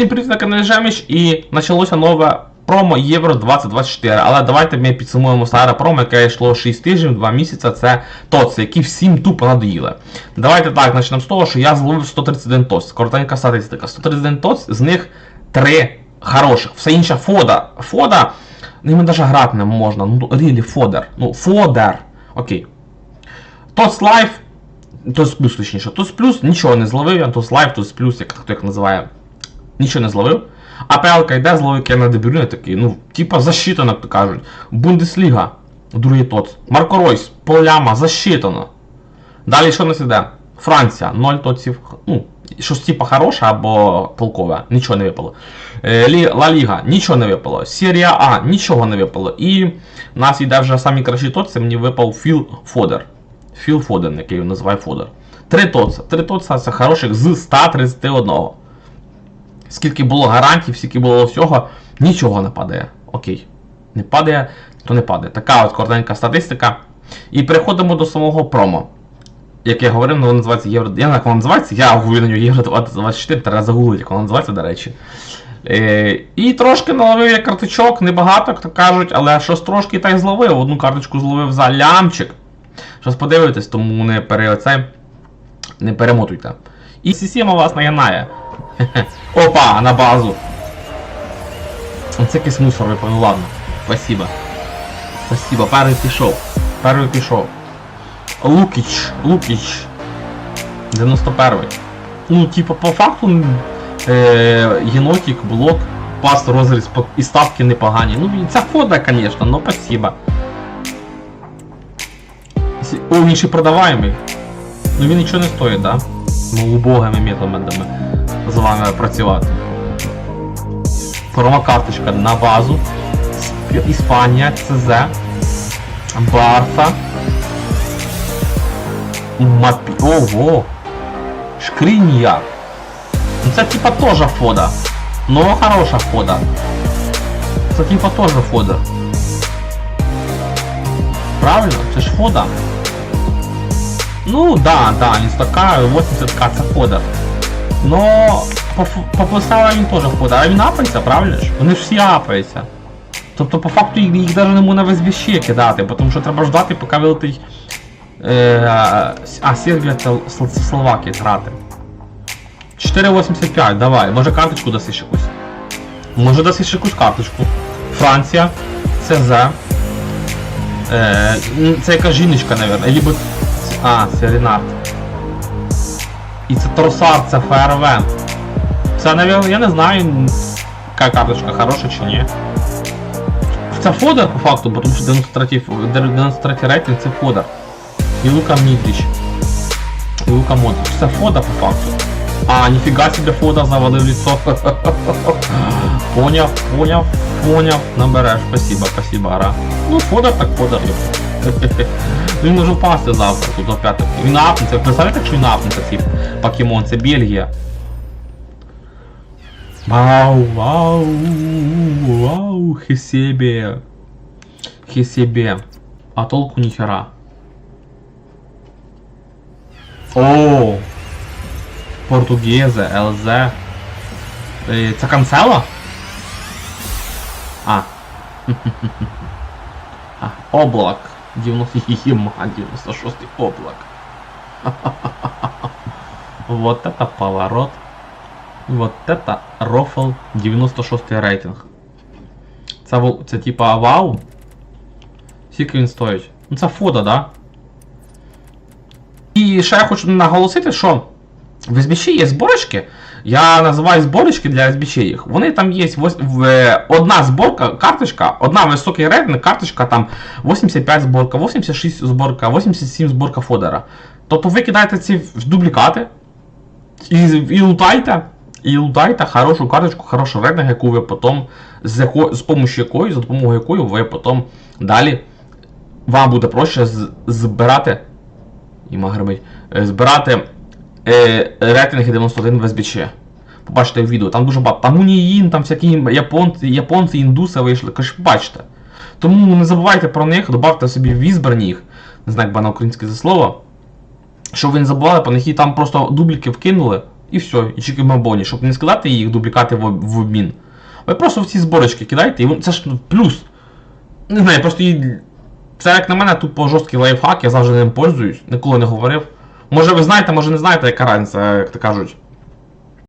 Всім привіт на каналі Жеміч і почалося нове промо Євро 2024. Але давайте ми підсумуємо старе промо, яке йшло 6 тижнів, 2 місяці. Це ТОЦ, які всім тупо надоїли. Давайте так, почнемо з того, що я зловив 131 ТОЦ. Коротенька статистика. 131 ТОЦ, з них 3 хороших. Все інше Фода. Фода, ними навіть грати не можна. Ну, рілі, Фодер. Ну, Фодер. Окей. ТОЦ Лайф, ТОЦ плюс точніше. ТОЦ плюс нічого не зловив, я ТОЦ Лайф, ТОЦ плюс, як хто як називає. Нічого не зловив. АПЛ йде, зловив на дебюрі, такий, ну, типа засчитано, як то кажуть. Бундесліга, другий ТОЦ. Марко Ройс, поляма, засчитано. Далі що у нас іде? Франція, 0 тоців. Ну, щось типа хороше або толкове, нічого не випало. Е, Лі- Ла Ліга, нічого не випало. Серія А, нічого не випало. І в нас йде вже самі кращі тоці, мені випав Філ Фодер. Філ Фоден, який називає Фодер. Три тоца. Три тоца це хороших з 131. Скільки було гарантій, скільки було всього, нічого не падає. Окей. Не падає, то не падає. Така от коротенька статистика. І переходимо до самого промо. Як я говорив, воно називається Євро. Я не як воно називається, я говорю на нього Євро 2024, треба загуглити, як воно називається, до речі. Е, і трошки наловив я карточок, небагато, як то кажуть, але щось трошки та й зловив. Одну карточку зловив за лямчик. Щось подивитесь, тому не пере, це, не перемотуйте. І система вас наганає. Опа, на базу. Це якийсь мусор випав, ну ладно. Спасибо. Спасибо, перший пішов. Перший пішов. Лукіч, Лукіч. 91. Ну, типа, по факту, е, єнотик, блок, пас, розріз і ставки непогані. Ну, це фода, звісно, но спасибо. О, він ще продаваємий. Ну він нічого не стоїть, да? Ну, убогими методами з вами працювати. Промокарточка на базу. Сп- Іспанія, ЦЗ. Барса. Мапі. Ого! Шкрінья. Ну це типа тоже фода. Но хороша фода. Це типа тоже фода. Правильно? Це ж фода. Ну да, да, інстака 80к це фода. Но по, по поставам він теж фода, а він апається, правильно? Вони ж всі апаються. Тобто по факту їх, їх навіть не можна весь віще кидати, тому що треба ждати, поки вилетить. Е, а, Сербія Сл- Словакія грати. 4,85, давай, може карточку даси ще якусь. Може даси ще якусь карточку. Франція, ЦЗ. Е, це якась жіночка, мабуть. А, це Ренард. І це Тросар, це ФРВ. Це, мабуть, я не знаю, яка карточка хороша чи ні. Це Фодер по факту, тому що 93 93 рейтинг це Фодер. І Лука Мідріч. І Лука Модрич. Це Фода по факту. А, ніфіга себе Фода завалив лицо. поняв, поняв, поняв. Набереш, спасибо, спасибо, ара. Ну, Фодер так Фодер. Йоп. Він може впасти завтра тут опять. Він апнеться. Ви представляєте, якщо він апнеться цей покемон, це Бельгія. Вау, вау, вау, хесебе. Хесебе. А толку ніхера. О! Португезе, ЛЗ. Е, Це канцела? А. Облак. 90 Єма, 96 облак. Вот это поворот. Вот это рофл 96 рейтинг. Це, вол- це типа вау? Скільки він стоїть? Ну це фото, да? І ще я хочу наголосити, що в SBC є зборочки. Я називаю зборочки для SBC їх. Вони там є е, одна зборка, карточка, одна високий рейтинг, карточка там 85 зборка, 86 зборка, 87 зборка фодера. Тобто ви кидаєте ці дублікати і, і лутайте. І лутайте хорошу карточку, хороший рейтинг, яку ви потім, з, яко, з помощью якої, за допомогою якої ви потім далі вам буде проще з- збирати і е, збирати е, рейтинги 91 в СБЧ. Побачите в відео, там дуже багато. Там Уніїн, там всякі японці, японці індуси вийшли. Каже, бачите. Тому ну, не забувайте про них, додавте собі в візберні їх, не знаю, як бана українське за слово. Щоб ви не забували, по них і там просто дубліки вкинули і все, і чеки мабоні, щоб не скидати їх дублікати в обмін. Ви просто в ці зборочки кидайте, і це ж плюс. Не знаю, просто її... це як на мене, тупо жорсткий лайфхак, я завжди ним пользуюсь, ніколи не говорив. Може ви знаєте, може не знаєте, яка разниця, як то кажуть.